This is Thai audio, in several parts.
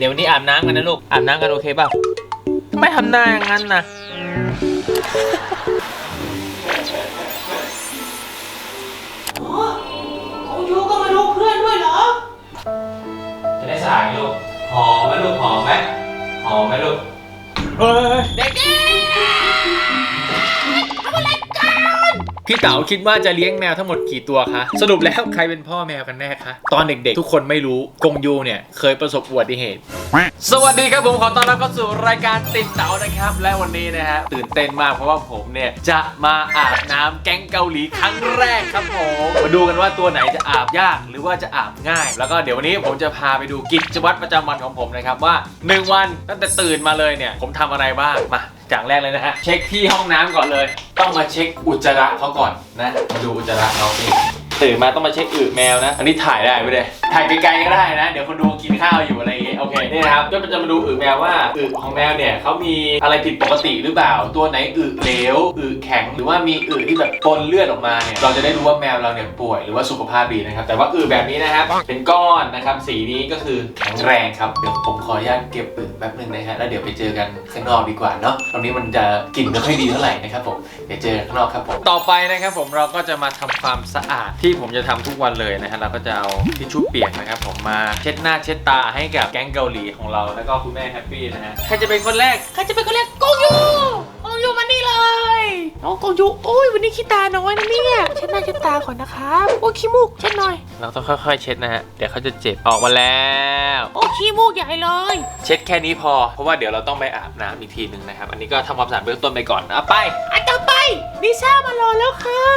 เดี๋ยววันนี้อาบน้ำกันนะลูก อาบน้ำกันโอเคเปล่าทำไมทำหน้าอย่างนั้นนะของยูก็มาดูเพื่อนด้วยเหรอ จะได้สายลูก หอมไหมลูกหอมไหมหอมไหมลูกเฮ้ยเด็ก พี่เต๋าคิดว่าจะเลี้ยงแมวทั้งหมดกี่ตัวคะ สรุปแล้วใครเป็นพ่อแมวกันแน่คะ ตอนเด็กๆ ทุกคนไม่รู้กงยูเนี่ยเคยประสบอุบัติเหตุ สวัสดีครับผมขอต้อนรับเข้าสู่รายการติดเต๋านะครับ และวันนี้นะฮะตื่นเต้นมากเพราะว่าผมเนี่ยจะมาอาบน้ำแก๊งเกาหลีครั้งแรกครับผมมาดูกันว่าตัวไหนจะอาบยากหรือว่าจะอาบง่าย แล้วก็เดี๋ยววันนี้ผมจะพาไปดูกิจวัตรประจำวันของผมนะครับว่าหนึ่งวันตั้งแต่ตื่นมาเลยเนี่ยผมทำอะไรบ้างมา จากแรกเลยนะฮะ เช็คที่ห้องน้ำก่อนเลย ต้องมาเช็คอุจจาระเขาก่อนนะ มาดูอุจจาระเขาเอง ตื่นมาต้องมาเช็คอึแมวนะ อันนี้ถ่ายได้ไม่ได้ถ่ายไกลๆก็ได้นะ เดี๋ยวคนดูกินข้าวอยู่อะไรอย่างเงี้ยโอเคนี่นะครับก็จะมาดูอึแมวว่าอึของแมวเนี่ยเขามีอะไรผิดปกติหรือเปล่า ตัวไหนอึเหลวอึแข็งหรือว่ามีอึที่แบบปนเลือดออกมาเนี่ยเราจะได้รู้ว่าแมวเราเนี่ยป่วยหรือว่าสุขภาพดีนะครับแต่ว่าอึแบบนี้นะครับเป็นก้อนนะครับสีนี้ก็คือแข็งแรงครับเดี๋ยวผมขออนุญาตเก็บอึแป๊บนึงนะฮะแล้วเดี๋ยวไปเจอกันข้างนอกดีกว่าเนาะตรงนี้มันจะกลิ่นไม่ค่อยดีเท่าไหร่นะครับผมเดี๋ยวเจอกันข้างนอกครับผมต่อไปนะครับผมเราก็จะมาทำความสะอาดที่ผมจะทำทุกวันเลยนะฮะเราก็จะเอาทิชชู่เปียกนะครับผมมาเช็ดหน้าเช็ดตาให้กับแก๊งเกาหลีของเราแล้วก็คุณแม่แฮปปี้นะฮะใครจะเป็นคนแรกใครจะเป็นคนแรกกงยูกงยูมานี่เลยน้องกงยูโอ้ยวันนี้ขี้ตาน้อยนะเนี่ยเช็ดหน้าเช็ดตาก่อนนะครับโอ้ยขี้มูกเช็ดหน่อย เราต้องค่อยๆ เช็ดนะฮะเดี๋ยวเขาจะเจ็บออกมาแล้วโอ้ยขี้มูกใหญ่เลย เช็ดแค่นี้พอเพราะว่าเดี๋ยวเราต้องไปอาบน้ำอีกทีหนึ่งนะครับอันนี้ก็ทำความสะอาดเบื้องต้นไปก่อนนะไปอันต่อไปลิซ่ามารอแล้วค่ะ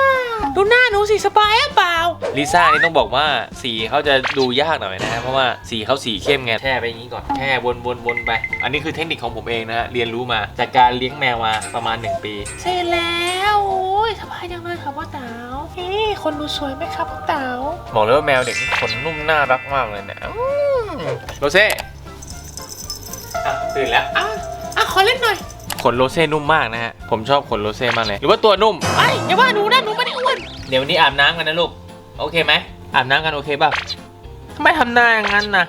ดูหน้าหนูสิสบายหรือเปล่า ลิซ่านี่ต้องบอกว่าสีเขาจะดูยากหน่อยนะฮะเพราะว่าสีเขาสีเข้มไงแช่ไปอย่างนี้ก่อนแช่วนวนวนไป อันนี้คือเทคนิคของผมเองนะฮะเรียนรู้มาจากการเลี้ยงแมวมาประมาณ 1 ปี เสร็จแล้วโอ้ยสบายจังเลยค่ะพ่อเต๋าเฮ้ยคนดูสวยไหมครับพ่อเต๋าบอกเลยว่าแมวเด็กนี่ขนนุ่มน่ารักมากเลยเนี่ยอืมโรเซ่อะตื่นแล้วอะอะขอเล่นหน่อยขนโรเซ่นุ่มมากนะฮะผมชอบขนโรเซ่มากเลยหรือว่าตัวนุ่มไอ้ยอย่าว่าหนูนะหนูไม่ได้อ้วนเดี๋ยววันนี้อาบน้ำกันนะลูก โอเคไหมอาบน้ำกันโอเคป่ะทำไมทำหน้าอย่างนั้นนะ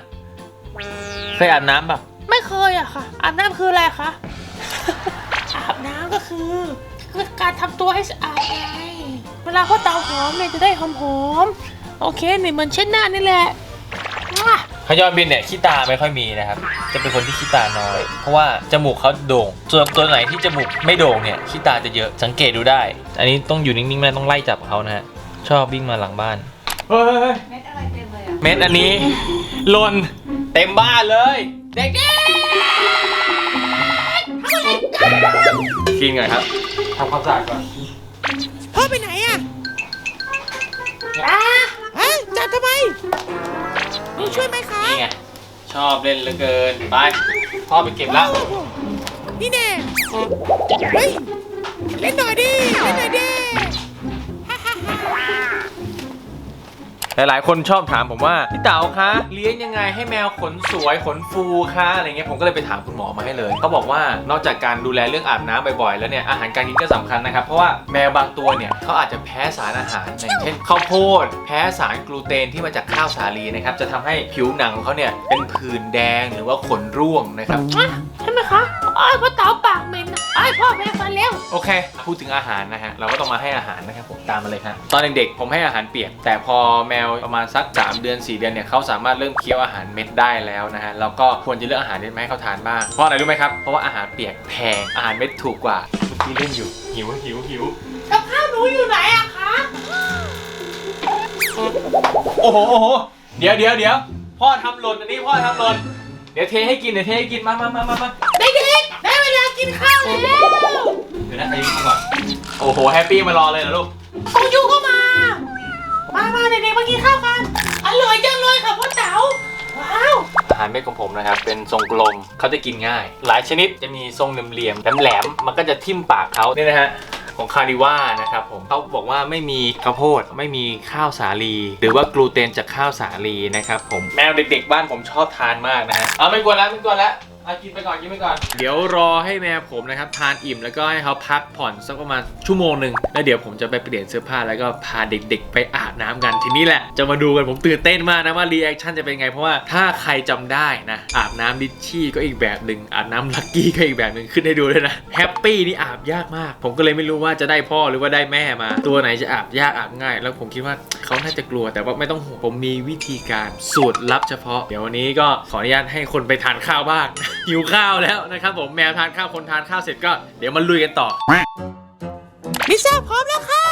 เคยอาบน้ำป่ะ ไม่เคยอะค่ะ อาบน้ำคืออะไรคะ อาบน้ำก็คือคือการทำตัวให้สะอาดไงเวลาพ่อเตาหอมเนี่ยจะได้หอมๆ โอเคนี่เหมือนเช็ดหน้านี่แหละ อะฮยอนบินเนี่ยขี้ตาไม่ค่อยมีนะครับ จะเป็นคนที่ขี้ตาน้อย เพราะว่าจมูกเขาโด่ง ส่วนตัวไหนที่จมูกไม่โด่งเนี่ยขี้ตาจะเยอะ สังเกตดูได้ อันนี้ต้องอยู่นิ่งๆไม่ได้ต้องไล่จับเขานะฮะ ชอบวิ่งมาหลังบ้าน เฮ้ย เม็ดอะไรเต็มเลยอะ เม็ดอันนี้หล่นเต็มบ้านเลย เด็กๆกินก่อนครับทำความสะอาดก่อน พ่อไปไหนอะอะฮะจับทำไม หนูช่วยไหมคะ นี่ไงชอบเล่นเหลือเกินไปพ่อไปเก็บแล้วนี่แน่เฮ้ย เล่นหน่อยดิ เล่นหน่อยดิ หลายๆ คนชอบถามผมว่าพี่เต๋าคะเลี้ยงยังไงให้แมวขนสวยขนฟูคะอะไรเงี้ยผมก็เลยไปถามคุณหมอมาให้เลยเขาบอกว่านอกจากการดูแลเรื่องอาบน้ำบ่อยๆ แล้วเนี่ยอาหารการกินก็สำคัญนะครับ เพราะว่าแมวบางตัวเนี่ยเขาอาจจะแพ้สารอาหารอย่างเช่นข้าวโพด แพ้สารกลูเตนที่มาจากข้าวสาลีนะครับจะทำให้ผิวหนังของเขาเนี่ยเป็นผื่นแดงหรือว่าขนร่วงนะครับ ใช่ไหมคะอ้ายพ่อเต๋าปากเหม็นนะอ้ายพ่อแม่ฟันแล้ว โอเค พูดถึงอาหารนะฮะ เราก็ต้องมาให้อาหารนะครับผมตามมาเลยฮะตอนเด็กๆผมให้อาหารเปียก แต่พอแมวประมาณสัก 3 เดือน 4 เดือนเนี่ยเขาสามารถเริ่มเคี้ยวอาหารเม็ดได้แล้วนะฮะเราก็ควรจะเลือกอาหารเม็ดมาให้เขาทานบ้างเพราะอะไรรู้ไหมครับเพราะว่าอาหารเปียกแพงอาหารเม็ดถูกกว่าเมื่อกี้เล่นอยู่หิวหิวหิวกับข้าวหนูอยู่ไหนอะคะ โอ้โหโอ้โหเดี๋ยวเดี๋ยวเดี๋ยวพ่อทำหล่นอันนี้พ่อทำหล่น เดี๋ยวเทให้กินเดี๋ยวเทให้กินมามามามามาเด็กๆได้เวลากินข้าวแล้วเดี๋ยวนะอายุก่อนโอ้โหแฮปปี้มารอเลยเหรอลูกของยูก็มา มามาเด็กๆมากินข้าวกันอร่อยจังเลยค่ะพ่อเต๋าว้าวอาหารเม็ดของผมนะครับ เป็นทรงกลมเขาจะกินง่าย หลายชนิดจะมีทรงเหลี่ยมๆแหลมๆมันก็จะทิ่มปากเขานี่นะฮะ ของคานิว่านะครับผมเขาบอกว่าไม่มีข้าวโพดไม่มีข้าวสาลี หรือว่ากลูเตนจากข้าวสาลีนะครับผมแมวเด็กๆบ้านผมชอบทานมากนะฮะเอาไม่กวนแล้วไม่กวนแล้ว อะกินไปก่อนกินไปก่อนเดี๋ยวรอให้แมวผมนะครับทานอิ่มแล้วก็ให้เขาพักผ่อนสักประมาณชั่วโมงหนึ่งแล้วเดี๋ยวผมจะไปเปลี่ยนเสื้อผ้าแล้วก็พาเด็กๆ ไปอาบน้ำกันทีนี้แหละจะมาดูกันผมตื่นเต้นมากนะว่ารีแอคชั่นจะเป็นไง เพราะว่าถ้าใครจำได้นะอาบน้ำดิชชี่ก็อีกแบบหนึ่งอาบน้ำลักกี้ก็อีกแบบหนึ่งขึ้นให้ดูเลยนะแฮปปี้นี่อาบยากมาก ผมก็เลยไม่รู้ว่าจะได้พ่อหรือว่าได้แม่มา ตัวไหนจะอาบยากอาบง่าย แล้วผมคิดว่าเขาน่าจะกลัวแต่ว่าไม่ต้องห่วงผมมีวิธีการสูตรลับเฉพาะ เดี๋ยววันนี้ก็ขออนุญาตให้คนไปทานข้าวบ้างหิวข้าวแล้วนะครับผมแมวทานข้าวคนทานข้าวเสร็จก็เดี๋ยวมาลุยกันต่อลิซ่าพร้อมแล้วค่ะ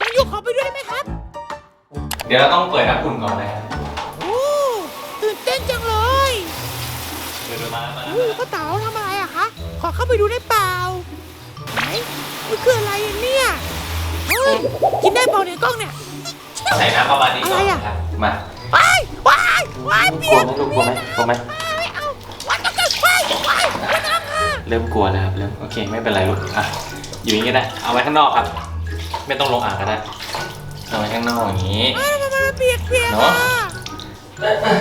น้องยูขอไปด้วยไหมครับ เดี๋ยวเราต้องเปิดน้ำอุ่นก่อนนะครับโอ้ตื่นเต้นจังเลยเดี๋ยวมามาอุ้ยพ่อเต๋าทำอะไรอะคะ ขอเข้าไปดูได้เปล่าไหนมันคืออะไรอะเนี่ยเฮ้ยกินได้เปล่าเนี่ยกล้องเนี่ย ใส่น้ำประมาณนี้ก่อนอะไรอะนะครับมาว้ายว้ายว้ายกเปีลัยวกไหมลูกกลัวไหมกลัวไหม ริ่มกลัวแล้วครับเริ่มโอเคไม่เป็นไรลูกอะอยู่อย่างนี้ก็ได้เอาไว้ข้างนอกครับ ไม่ต้องลงอ่างก็ได้เอาไว้ข้างนอกอย่างนี้อ้าวทำไมมันเปียกเปียกเนอะอะ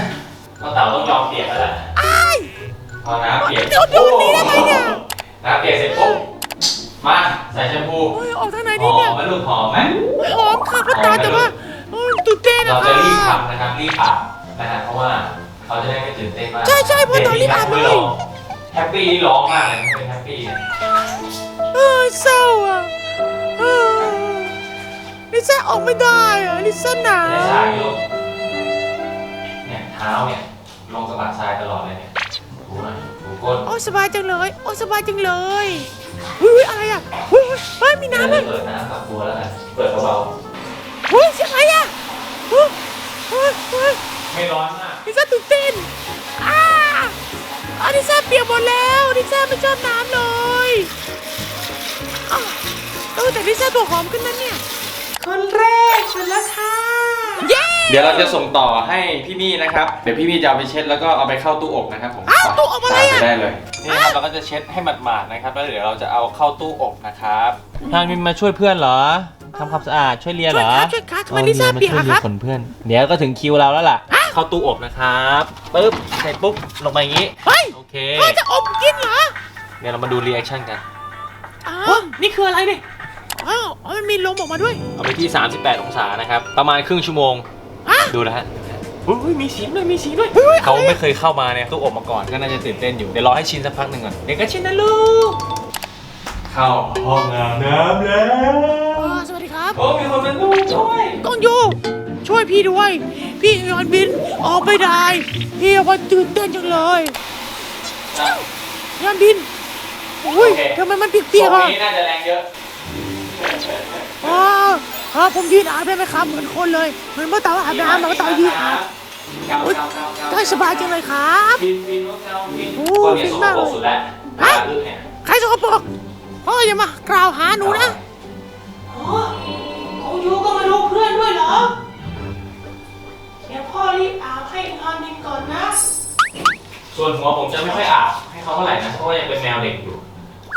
น้องเต๋าต้องยอมเปียกแล้วแหละอ้ายพอน้ำเปียกเดี๋ยวเดี๋ยวนี้ทำไมเนี่ยน้ำเปียกเสร็จปุ๊บมาใส่แชมพูโอ้ยออกทางไหนหดีอเนี่ยมไหมลูกหอมไหมหอมค่ะพ่อเต๋าแต่ว่าโอ้ยตื่นเต้นเรานะจะคะรีบทำนะครับรีบอาบนะฮะเพราะว่าเขาจะได้ไม่ตื่นเต้นมากใช่ใช่พ่อเต๋ารีบอาบเลย แฮปปี้ร้องมากเลยเป็นแฮปปี้เนี่ยเออเศร้าอะเออลิซ่าออกไม่ได้อะลิซ่าหนาวไม่ใช่ลูกเนี่ยเท้าเนี่ยลงสะบัดทรายตลอดเลยเนี่ยถูหน่อยถูก้นโอ้ยสบายจังเลยโอ้ยสบายจังเลยเฮ้ยอะไรอะเฮ้ยเฮ้ยเฮ้ยมีน้ำเลเลยยเปิดน้ำกับบัวแล้วกันเปิดเบาเฮ้ยเสียงอะไรอะเฮ้ยเฮ้ยเฮ้ยๆไม่ร้อนมากลิซ่าตื่นเต้นอ้า อาลิซ่าเปียกหมดแล้วลิซ่าไม่ชอบน้ำเลยอ้าวเออแต่ลิซ่าตัวหอมขึ้นนะเนี่ย คนแรกเสร็จแล้วค่ะ เย้เดี๋ยวเราจะส่งต่อให้พี่มี่นะครับ เดี๋ยวพี่มี่จะเอาไปเช็ดแล้วก็เอาไปเข้าตู้อบนะครับผมอ้าวตู้อบอะไรอะตามปได้เลย นี่ครับเราก็จะเช็ดให้หมาดๆนะครับ แล้วเดี๋ยวเราจะเอาเข้าตู้อบนะครับทางมินมาช่วยเพื่อนเหรอทำความสะอาดช่วยเรียนช่เหวรยอครับช่วยครับทำไมลิซ่าเปียกอะครับคนเพื่อน เดี๋ยวก็ถึงคิวเราแล้วล่ะ เข้าตู้อบนะครับปึ๊บใส่ปุ๊บลงมาอย่างนี้เฮ้ยโอเคพ่อจะอบกินเหรอเดี๋ยวเรามาดูรีแอคชั่นกันอ้าวนี่คืออะไรเนี่ยอ้าวอ๋อมันมีลมออกมาด้วย เอาไปที่ 38 องศานะครับ ประมาณครึ่งชั่วโมง ฮะ ดูนะฮะอุ้ยมีเสียงด้วยมีเสียงด้วยเฮ้ยเขาไม่เคยเข้ามาเนี่ยตู้อบมาก่อน ก็น่าจะตื่นเต้นอยู่ เดี๋ยวรอให้ชินสักพักหนึ่งก่อนเด็กก็ชินนะลูก เข้าห้องอาบน้ำแล้วอ๋อสวัสดีครับ โอ้มีคนมาดูช่วยกองยู ช่วยพี่ด้วย พี่ยอนบินออกไม่ได้พี่ว่าตื่นเต้นจังเลยยอนบินอุ้ยทำไมมันเปียกๆตรอะงนี้น่าจะแรงเยอะ อ๋ออ๋อผมยืนอาบได้ไหมครับเหมือนคนเลยเหมือนเมื่อเต๋าอาบน้ำเหมือนเมื่อเต๋ายืนอาบเก้าอุ๊ยเก้าเก้าเก้าได้สบายจังเลยครับบินบินนกเก้าบินโอ้คนนี้ฟิสนกมากปรเลยกสุดแล้วฮะเรื่องเนี่ยใครสกปรกพ่ออย่ามากล่าวหาหนูนะ ส่วนหัวผมจะไม่ค่อยอาบให้เขาเท่าไหร่นะเพราะว่ายังเป็นแมวเด็กอยู่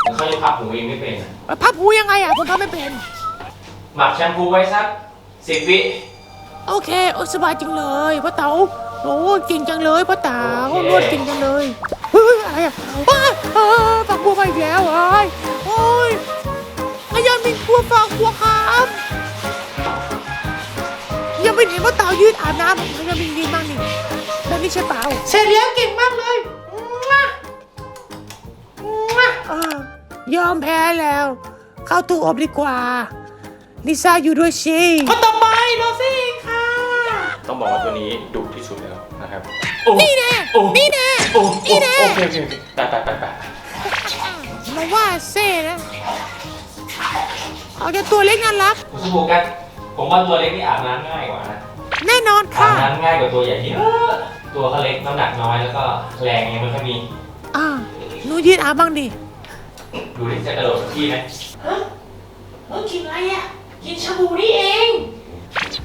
เดี๋ยวเขาจะพับหูเองไม่เป็นอะพับหูยังไงอะผมทำไม่เป็น หมักแชมพูไว้สักสิบวิโอเคโอ้สบายจังเลยพ่อเต๋าโอ้เก่งจังเลยพ่อเต๋านวดเก่งจังเลยเฮ้ยอะไรอะว้ายเออฝักบัวมาอีกแล้วเอ้ยโอ้ยพยายามมีกลัวฝักบัวครับยังไม่เห็นพ่อเต๋ายืนอาบน้ำพยายามมียืนบ้างนี่ แบบนี้ใช่เปล่าเสร็จแล้วเก่งมากเลยอ่ายอมแพ้แล้ว เข้าตู้อบดีกว่าลิซ่าอยู่ด้วยสิคนต่อไปโรซี่ค่ะ ต้องบอกว่าตัวนี้ดุที่สุดแล้วนะครับนี่แน่โอ้นี่แน่โอ้นี่แน่โอเคโอเคโอเคไปไปไปไปมาว่าเซ่นะ เอาแต่ตัวเล็กน่ารัก คุณสบู่กันผมว่าตัวเล็กนี่อาบน้ำง่ายกว่านะ แน่นอนอาค่ะ บน้ำง่ายกว่าตัวใหญ่ที่เออ ตัวเขาเล็กน้ำหนักน้อยแล้วก็แรงยังไม่ค่อยมี อ่าหนูยืนอาบ้างดิ ดูที่จะกระโดดสักทีไหมฮะเออกินอะไรอะ กินชาบูนี่เอง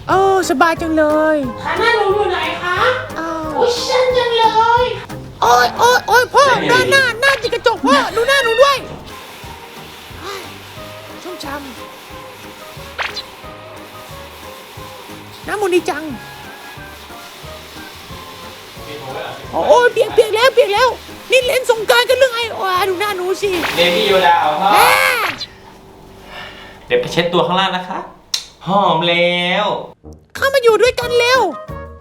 เออ สบายจังเลยขาหน้าหนูอยู่ไหนคะอ้าวอุ้ยฉันจังเลย โอ้ยโอ้ยโอ้ยพ่อด้านหน้าหน้าติดกระจกพ่อ ดูหน้าหนูด้วยเฮ้ยชุ่มช้ำน้ำมันดีจัง โอ้ยเปียกเปียกแล้วเปียกแล้ว นี่เลนส์สิเบบี้โยดาเอาพ่อเดี๋ยวไปเช็ดตัวข้างล่างนะคะหอมแล้วเข้ามาอยู่ด้วยกันเร็ว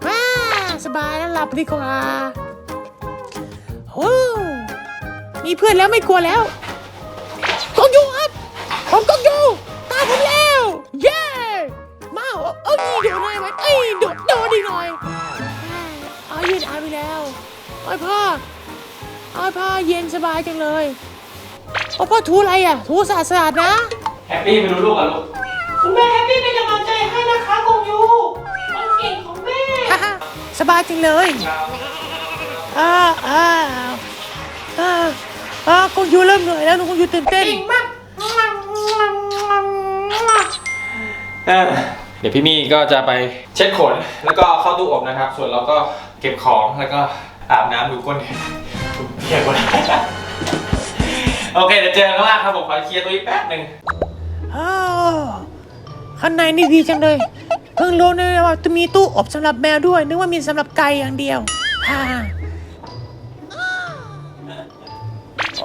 อ่าสบายแล้วหลับดีกว่าโอ้มีเพื่อนแล้วไม่กลัวแล้วกองยูครับผมกองยูตามผมแล้ว เย้มาเอาเอานี่เดี๋ยวหน่อยไหมเอ้ยโดดโดดอีกหน่อยเอา ยืนอาไปแล้วไอ้ยพ่อไอ้ยพ่อเย็นสบายจังเลยโอ้พ่อถูอะไรอะถูสะอาดๆนะ แฮปปี้ไปดูลูกอะลูก คุณแม่แฮปปี้เป็นกำลังใจให้นะคะกงยูมันเก่งของแม่สบายจริงเลยอ่าอ่าอ่าอ่ากงยูเริ่มเหนื่อยแล้วกงยูตื่นเต้นเออเดี๋ยวพี่มี่ก็จะไปเช็ดขนแล้วก็เข้าตู้อบนะครับ ส่วนเราก็ เก็บของแล้วก็อาบน้ำดูก้นเปียกหมดโอเคเดี๋ยวเจอกันข้างล่างครับผมขอเคลียร์ตัวนี้แป๊บหนึ่งอ้าวข้างในนี่ดีจังเลย เพิ่งรู้นะว่าจะมีตู้อบสำหรับแมวด้วย นึกว่ามีสำหรับไก่อย่างเดียวฮ่า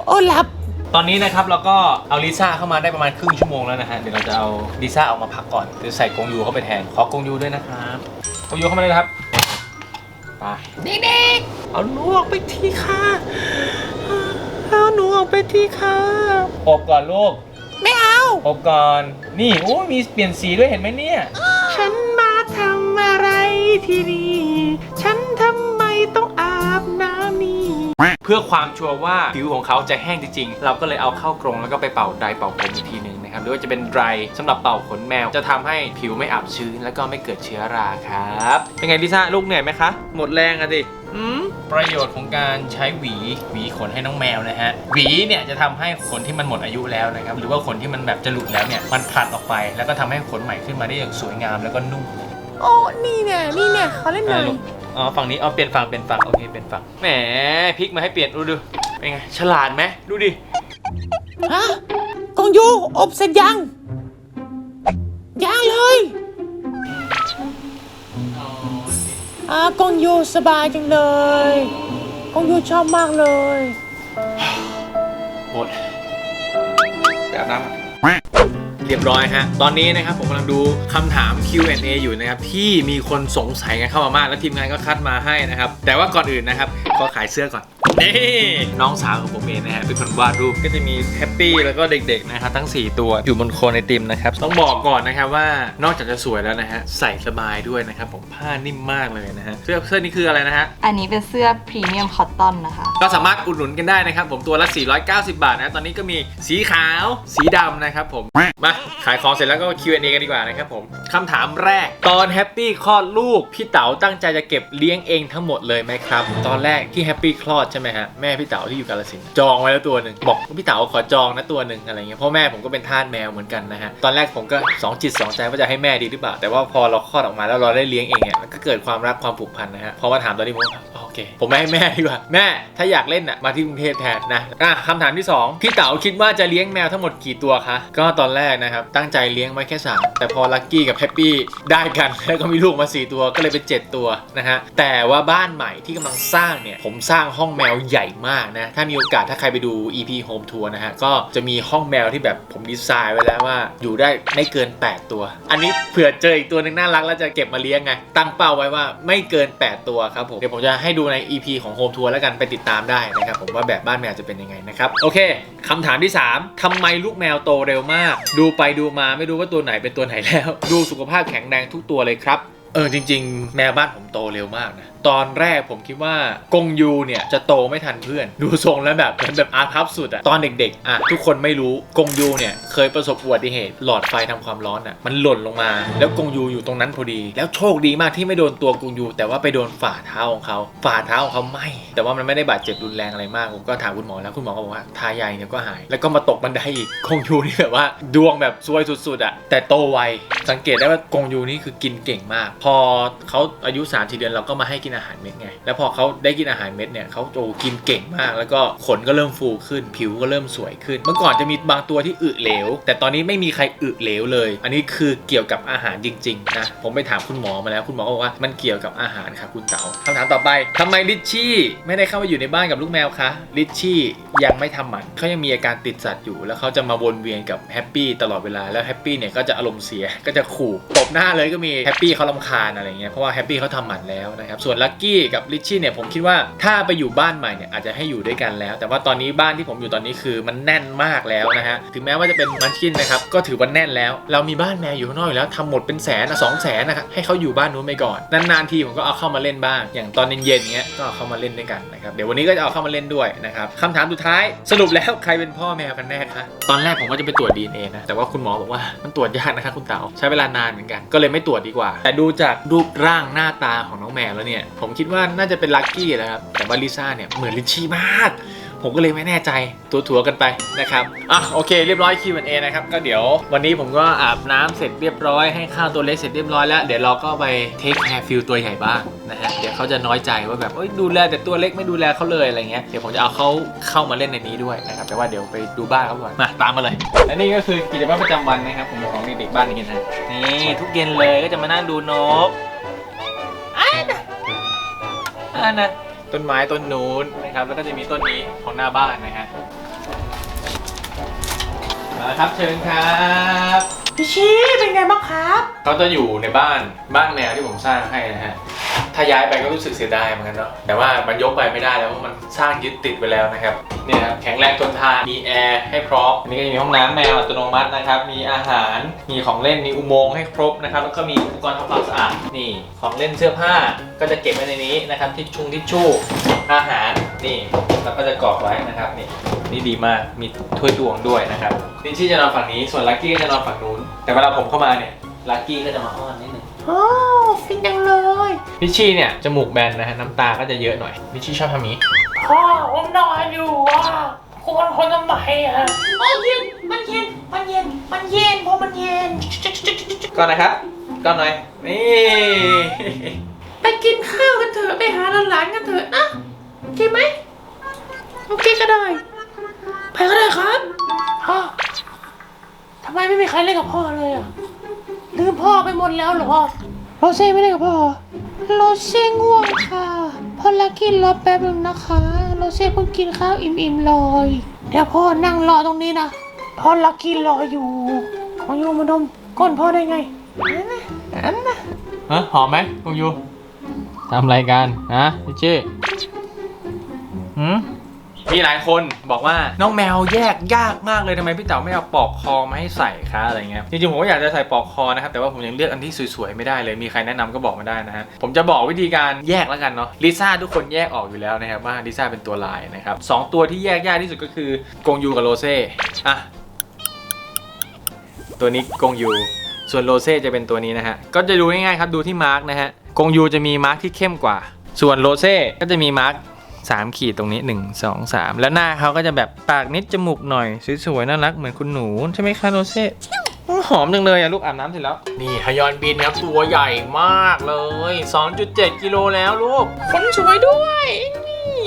โอ้หลับ ตอนนี้นะครับเราก็เอาลิซ่าเข้ามาได้ประมาณครึ่งชั่วโมงแล้วนะฮะเดี๋ยวเราจะเอาลิซ่าออกมาพักก่อนเดี๋ยวใส่กงยูเข้าไปแทนขอกงยูด้วยนะครับกงยูเข้ามาเลยนะครับ ไปเด็กๆเอาหนูออกไปทีค่ะเอาหนูออกไปทีค่ะอบก่อนลูกไม่เอาอบก่อน นี่โอ้มีเปลี่ยนสีด้วยเห็นไหมเนี่ย ฉันมาทำอะไรที่นี่ฉันทำไมต้องอาบน้ำนี่เพื่อความชัวร์ว่าผิวของเขาจะแห้งจริงๆเราก็เลยเอาเข้ากรงแล้วก็ไปเป่าไดร์เป่าผมอีกทีหนึ่ง นะครับหรือว่าจะเป็นไดร์สำหรับเป่าขนแมว จะทำให้ผิวไม่อับชื้น แล้วก็ไม่เกิดเชื้อราครับ เป็นไงลิซ่าลูกเหนื่อยไหมคะ หมดแรงอะดิอืม ประโยชน์ของการใช้หวีหวีขนให้น้องแมวนะฮะหวีเนี่ยจะทำให้ขนที่มันหมดอายุแล้วนะครับหรือว่าขนที่มันแบบจะหลุดแล้วเนี่ยมันผลัดออกไป แล้วก็ทำให้ขนใหม่ขึ้นมาได้อย่างสวยงามแล้วก็นุ่มโอ้นี่เนี่ยนี่เนี่ยขอเล่นหน่อยลูกอ๋อฝั่งนี้เอาเปลี่ยนฝั่งเปลี่ยนฝั่งโอเคเปลี่ยนฝั่งแหมพลิกมาให้เปลี่ยนดูดูเป็นไงฉลาดไหมดูดิฮะ งยูอบเสร็จยัง ยังเลยอากงยูสบายจังเลยกงยูชอบมากเลย หมด แบบน้ำ เรียบร้อยฮะ ตอนนี้นะครับผมกำลังดูคำถาม Q&A อยู่นะครับที่มีคนสงสัยกันเข้ามามาก แล้วทีมงานก็คัดมาให้นะครับ แต่ว่าก่อนอื่นนะครับขอขายเสื้อก่อนนี่น้องสาวของผมเองนะฮะเป็นคนวาดรูปก็จะมีแฮปปี้แล้วก็เด็กๆนะครับทั้ง 4 ตัวอยู่บนโคนไอติมนะครับต้องบอกก่อนนะครับว่านอกจากจะสวยแล้วนะฮะใส่สบายด้วยนะครับผมผ้านิ่มมากเลยนะฮะเสื้อเสื้อนี้คืออะไรนะฮะอันนี้เป็นเสื้อพรีเมียมคอตตอนนะคะก็สามารถอุดหนุนกันได้นะครับผมตัวละ 490 บาทนะตอนนี้ก็มีสีขาว สีดำนะครับผมมาขายของเสร็จแล้วก็ Q&A กันดีกว่านะครับผมคำถามแรก ตอนแฮปปี้คลอดลูก พี่เต๋าตั้งใจจะเก็บเลี้ยงเองทั้งหมดเลยไหมครับ ตอนแรกที่แฮปปี้คลอดใช่ไหมฮะแม่พี่เต๋าที่อยู่กาลสินธุ์จองไว้แล้วตัวหนึ่งบอกพี่เต๋าขอจองนะตัวหนึ่งอะไรเงี้ยเพราะแม่ผมก็เป็นทาสแมวเหมือนกันนะฮะตอนแรกผมก็สองจิตสองใจว่าจะให้แม่ดีหรือเปล่าแต่ว่าพอเราคลอดออกมาแล้วเราได้เลี้ยงเองเนี่ยมันก็เกิดความรักความผูกพันนะฮะพอมาถามตอนนี้ผมก็โอ เคผมไม่ให้แม่ดีกว่าแม่ถ้าอยากเล่นอะมาที่กรุงเทพแทนนะอะคำถามที่สองพี่เต๋าคิดว่าจะเลี้ยงแมวทั้งหมดกี่ตัวคะก็ตอนแรกนะครับตั้งใจเลี้ยงไว้แค่สามแต่พอลักกี้กับแฮปปี้ได้กันแล้วก็มีลูกมาสี่ตัวก็เลยเป็นเจ็ดตัวนะฮะแต่ว่าบ้านใหม่ที่กำลังสร้างเนี่ยผมสร้างห้องแมวใหญ่มากนะถ้ามีโอกาสถ้าใครไปดู EP Home Tour นะฮะก็จะมีห้องแมวที่แบบผมดีไซน์ไว้แล้วว่าอยู่ได้ไม่เกิน 8 ตัว อันนี้เผื่อเจออีกตัวหนึ่งน่ารักแล้วจะเก็บมาเลี้ยงไงตั้งเป้าไว้ว่าไม่เกิน 8 ตัวครับผมเดี๋ยวผมจะให้ดูใน EP ของ Home Tour แล้วกันไปติดตามได้นะครับผมว่าแบบบ้านแมวจะเป็นยังไงนะครับโอเคคำถามที่ 3ทำไมลูกแมวโตเร็วมาก ดูไปดูมาไม่รู้ว่าตัวไหนเป็นตัวไหนแล้ว ดูสุขภาพแข็งแรงทุกตัวเลยครับเออจริง ๆ แมวบ้านผมโตเร็วมากนะตอนแรกผมคิดว่ากงยูเนี่ยจะโตไม่ทันเพื่อน ดูทรงแล้วแบบเหมือนแบบอาพับสุดอะตอนเด็กๆอะทุกคนไม่รู้กงยูเนี่ยเคยประสบอุบัติเหตุ หลอดไฟทำความร้อนอะมันหล่นลงมา แล้วกงยูอยู่ตรงนั้นพอดี แล้วโชคดีมากที่ไม่โดนตัวกงยู แต่ว่าไปโดนฝ่าเท้าของเขาฝ่าเท้าของเขาไหมแต่ว่ามันไม่ได้บาดเจ็บรุนแรงอะไรมากผมก็ถามคุณหมอแล้วคุณหมอก็บอกว่าทายายเนี่ยก็หาย แล้วก็มาตกบันไดอีกกงยูนี่แบบว่าดวงแบบซวยสุดๆอะแต่โตไวสังเกตได้ว่ากงยูนี่คือกินเก่งมาก พอเขาอายุ3 4เดือนเราก็มาให้กินกินอาหารเม็ดไง แล้วพอเขาได้กินอาหารเม็ดเนี่ยเขาโตกินเก่งมาก แล้วก็ขนก็เริ่มฟูขึ้น ผิวก็เริ่มสวยขึ้น เมื่อก่อนจะมีบางตัวที่อึเหลว แต่ตอนนี้ไม่มีใครอึเหลวเลย อันนี้คือเกี่ยวกับอาหารจริงๆนะ ผมไปถามคุณหมอมาแล้ว คุณหมอก็บอกว่ามันเกี่ยวกับอาหารค่ะคุณเต๋าคำถามต่อไปทำไมลิชชี่ไม่ได้เข้ามาอยู่ในบ้านกับลูกแมวคะ ลิชชี่ยังไม่ทำหมันเขายังมีอาการติดสัตว์อยู่ แล้วเขาจะมาวนเวียนกับแฮปปี้ตลอดเวลา แล้วแฮปปี้เนี่ยก็จะอารมณ์เสีย ก็จะขู่ ตบหน้าเลยก็มี แฮปปี้เขาลำคาญอะไรเงี้ย เพราะว่าแฮปปี้เขาทำหมันแล้วนะครับ ส่วนลักกี้กับลิชชี่เนี่ยผมคิดว่าถ้าไปอยู่บ้านใหม่เนี่ยอาจจะให้อยู่ด้วยกันแล้ว แต่ว่าตอนนี้บ้านที่ผมอยู่ตอนนี้คือมันแน่นมากแล้วนะฮะถึงแม้ว่าจะเป็นมันชินนะครับก็ถือว่าแน่นแล้ว เรามีบ้านแมวอยู่ข้างนอกอยู่แล้วทำหมดเป็นแสนอะสองแสนนะครับให้เขาอยู่บ้านนู้นไปก่อนนานๆทีผมก็เอาเข้ามาเล่นบ้าง อย่างตอนเย็นๆเงี้ยก็เอาเข้ามาเล่นด้วยกันนะครับเดี๋ยววันนี้ก็จะเอาเข้ามาเล่นด้วยนะครับคำถามสุดท้ายสรุปแล้วใครเป็นพ่อแมวกันแน่คะตอนแรกผมก็จะไปตรวจ DNA นะแต่ว่าคุณหมอบอกว่ามันตรวจยากนะครับคุณเต๋าใช้เวลานานเหมือนกัน ก็เลยไม่ตรวจดีกว่า แต่ดูจากรูปร่างหน้าตาของน้องแมวแล้วเนี่ยผมคิดว่าน่าจะเป็นลักกี้แหละครับ แต่ว่าลิซ่าเนี่ยเหมือนลิชชี่มาก ผมก็เลยไม่แน่ใจตัวถัวกันไปนะครับ อะโอเคเรียบร้อย Q&A นะครับ ก็เดี๋ยววันนี้ผมก็อาบน้ำเสร็จเรียบร้อยให้ข้าวตัวเล็กเสร็จเรียบร้อยแล้ว เดี๋ยวเราก็ไปเทคแคร์ฟิลตัวใหญ่บ้างนะฮะ เดี๋ยวเขาจะน้อยใจว่าแบบเอ้ยดูแลแต่ตัวเล็กไม่ดูแลเขาเลยอะไรเงี้ย เดี๋ยวผมจะเอาเขาเข้ามาเล่นในนี้ด้วยนะครับ แต่ว่าเดี๋ยวไปดูบ้านเขาก่อน มาตามมาเลย และนี่ก็คือกิจวัตรประจำวันนะครับผมของเด็กๆบ้านนี้นะ นี่ทุกเย็นเลยก็จะมานั่งดูนก อ่านะต้นไม้ต้นนู้นนะครับ แล้วก็จะมีต้นนี้ของหน้าบ้านนะฮะมาครับเชิญครับ พี่ชี้เป็นไงบ้างครับ เขาจะอยู่ในบ้านบ้านแมวที่ผมสร้างให้นะฮะ ถ้าย้ายไปก็รู้สึกเสียดายเหมือนกันเนาะ แต่ว่ามันยกไปไม่ได้แล้วเพราะมันสร้างยึดติดไปแล้วนะครับ เนี่ยครับแข็งแรงทนทาน มีแอร์ให้พร้อมอันนี้ก็จะมีห้องน้ำแมวอัตโนมัตินะครับ มีอาหาร มีของเล่น มีอุโมงค์ให้ครบนะครับ แล้วก็มีอุปกรณ์ทำความสะอาด นี่ของเล่นเสื้อผ้าก็จะเก็บไว้ในนี้นะครับทิชชุงทิชชู่ อาหาร นี่แล้วก็จะกรอกไว้นะครับนี่ นี่ดีมาก มีถ้วยตวงด้วยนะครับลิชชี่จะนอนฝั่งนี้ ส่วนลักกี้ก็จะนอนฝั่งนู้น แต่เวลาผมเข้ามาเนี่ยลักกี้ก็จะมาอ้อนนิดนึงโอ้ฟินจังเลยลิชชี่เนี่ยจมูกแบนนะฮะน้ำตาก็จะเยอะหน่อยลิชชี่ชอบทำนี้พ่อผมนอนอยู่อะคนคนทำไมอะโอ้เย็นมันเย็นมันเย็นมันเย็นเพราะมันเย็นก่อนนะครับก่อนหน่อยนี่ไปกินข้าวกันเถอะไปหาหลานๆกันเถอะนะโอเคไหมโอเคก็ได้ไปก็ได้ครับพ่อ ทำไมไม่มีใครเล่นกับพ่อเลยอะลืมพ่อไปหมดแล้วเหรอโรเซ่ไม่เล่นกับพ่อโรเซ่ง่วงค่ะพ่อลักกี้รอแป๊บนึงนะคะโรเซ่เพิ่งกินข้าวอิ่มๆเลยเดี๋ยวพ่อนั่งรอตรงนี้นะพ่อลักกี้รออยู่ของโยมาดมก้นพ่อได้ไงอันนะอันนะฮะหอมไหมกุงยูทำอะไรกันนะลิชชี่หืม มีหลายคนบอกว่าน้องแมวแยกยากมากเลยทำไมพี่เต๋าไม่เอาปลอกคอมาให้ใส่คะอะไรเงี้ยจริงๆผมก็อยากจะใส่ปลอกคอนะครับแต่ว่าผมยังเลือกอันที่สวยๆไม่ได้เลยมีใครแนะนำก็บอกมาได้นะฮะผมจะบอกวิธีการแยกแล้วกันเนาะลิซ่าทุกคนแยกออกอยู่แล้วนะครับว่าลิซ่าเป็นตัวลายนะครับสองตัวที่แยกยากที่สุดก็คือกงยูกับโรเซ่อะตัวนี้กงยูส่วนโรเซ่จะเป็นตัวนี้นะฮะก็จะดูง่ายๆครับดูที่มาร์กนะฮะกงยูจะมีมาร์กที่เข้มกว่า ส่วนโรเซ่ก็จะมีมาร์ก สามขีดตรงนี้ 1 2 3 แล้วหน้าเขาก็จะแบบปากนิดจมูกหน่อยสวยๆน่ารักเหมือนคุณหนู ใช่ไหมคะโรเซ่หอมจังเลยอะลูกอาบน้ำเสร็จแล้ว นี่ฮยอนบินครับตัวใหญ่มากเลย 2.7 กิโลแล้วลูกคนสวยด้วย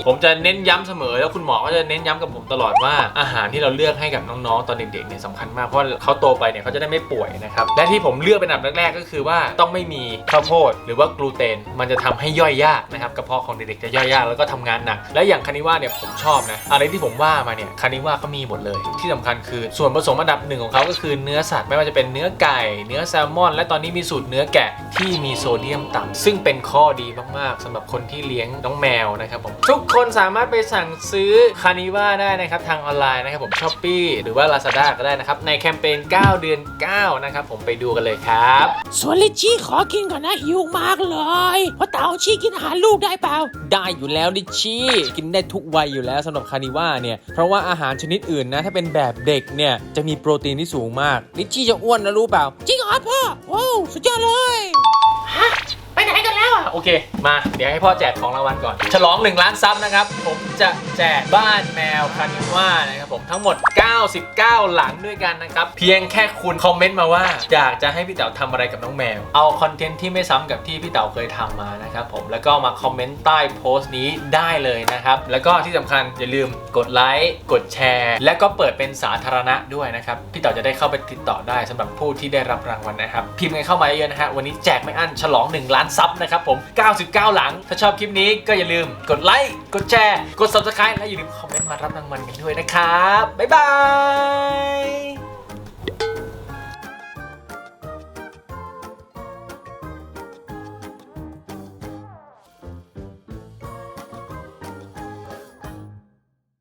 ผมจะเน้นย้ำเสมอแล้วคุณหมอก็จะเน้นย้ำกับผมตลอดว่าอาหารที่เราเลือกให้กับน้องๆตอนเด็กๆเนี่ยสำคัญมากเพราะเขาโตไปเนี่ยเขาจะได้ไม่ป่วยนะครับและที่ผมเลือกเป็นอันดับแรกๆก็คือว่าต้องไม่มีข้าวโพดหรือว่ากลูเตน มันจะทำให้ย่อยยากนะครับกระเพาะของเด็กๆจะย่อยยากแล้วก็ทำงานหนักและอย่างคานิว่าเนี่ยผมชอบนะอะไรที่ผมว่ามาเนี่ยคานิว่าเขามีหมดเลย ที่สำคัญคือส่วนผสมอันดับหนึ่งของเขาก็คือเนื้อสัตว์ไม่ว่าจะเป็นเนื้อไก่เนื้อแซลมอน และตอนนี้มีสูตรเนื้อแกะที่มีโซเดียมต่ำซึ่งเป็นข้อดีมากๆสำหรับคนที่เลี้ยงน้องแมวนะครับผมทุกคนสามารถไปสั่งซื้อคานิว่าได้นะครับทางออนไลน์นะครับผมช้อปปีหรือว่า Lazada ก็ได้นะครับ ในแคมเปญ 9 เดือน 9 นะครับ ผมไปดูกันเลยครับส่วนลิชชี่ขอกินก่อนนะ หิวมากเลยเพราะเต่าชี่กินอาหารลูกได้เปล่า ได้อยู่แล้วดิชี่กินได้ทุกวัยอยู่แล้วสำหรับคานิว่าเนี่ย เพราะว่าอาหารชนิดอื่นนะ ถ้าเป็นแบบเด็กเนี่ย จะมีโปรตีนที่สูงมากดิชี่จะอ้วนนะรู้เปล่า จริงเหรอพ่อว้าวสุดยอดเลยฮะ ไปไหนกันแล้วอะโอเค มาเดี๋ยวให้พ่อแจกของรางวัลก่อน ฉลอง1ล้านซับนะครับ ผมจะแจกบ้านแมวคานิว่านะครับผมทั้งหมด 99 หลังด้วยกันนะครับ เพียงแค่คุณคอมเมนต์มาว่า อยากจะให้พี่เต๋าทำอะไรกับน้องแมว เอาคอนเทนต์ที่ไม่ซ้ำกับที่พี่เต๋าเคยทำมานะครับผมแล้วก็มาคอมเมนต์ใต้โพสต์นี้ได้เลยนะครับแล้วก็ที่สำคัญอย่าลืมกดไลค์กดแชร์ และก็เปิดเป็นสาธารณะด้วยนะครับพี่เต๋าจะได้เข้าไปติดต่อได้สำหรับผู้ที่ได้รับรางวัลนะครับพิมพ์กันเข้ามาเยอะๆนะฮะวันนี้แจกไม่อั้นฉลอง 1 ล้านซับนะครับผม 99 หลัง ถ้าชอบคลิปนี้ก็อย่าลืมกดไลค์ กดแชร์ กด subscribe และอย่าลืมคอมเมนต์มารับรางวัลกันด้วยนะครับ บ๊ายบาย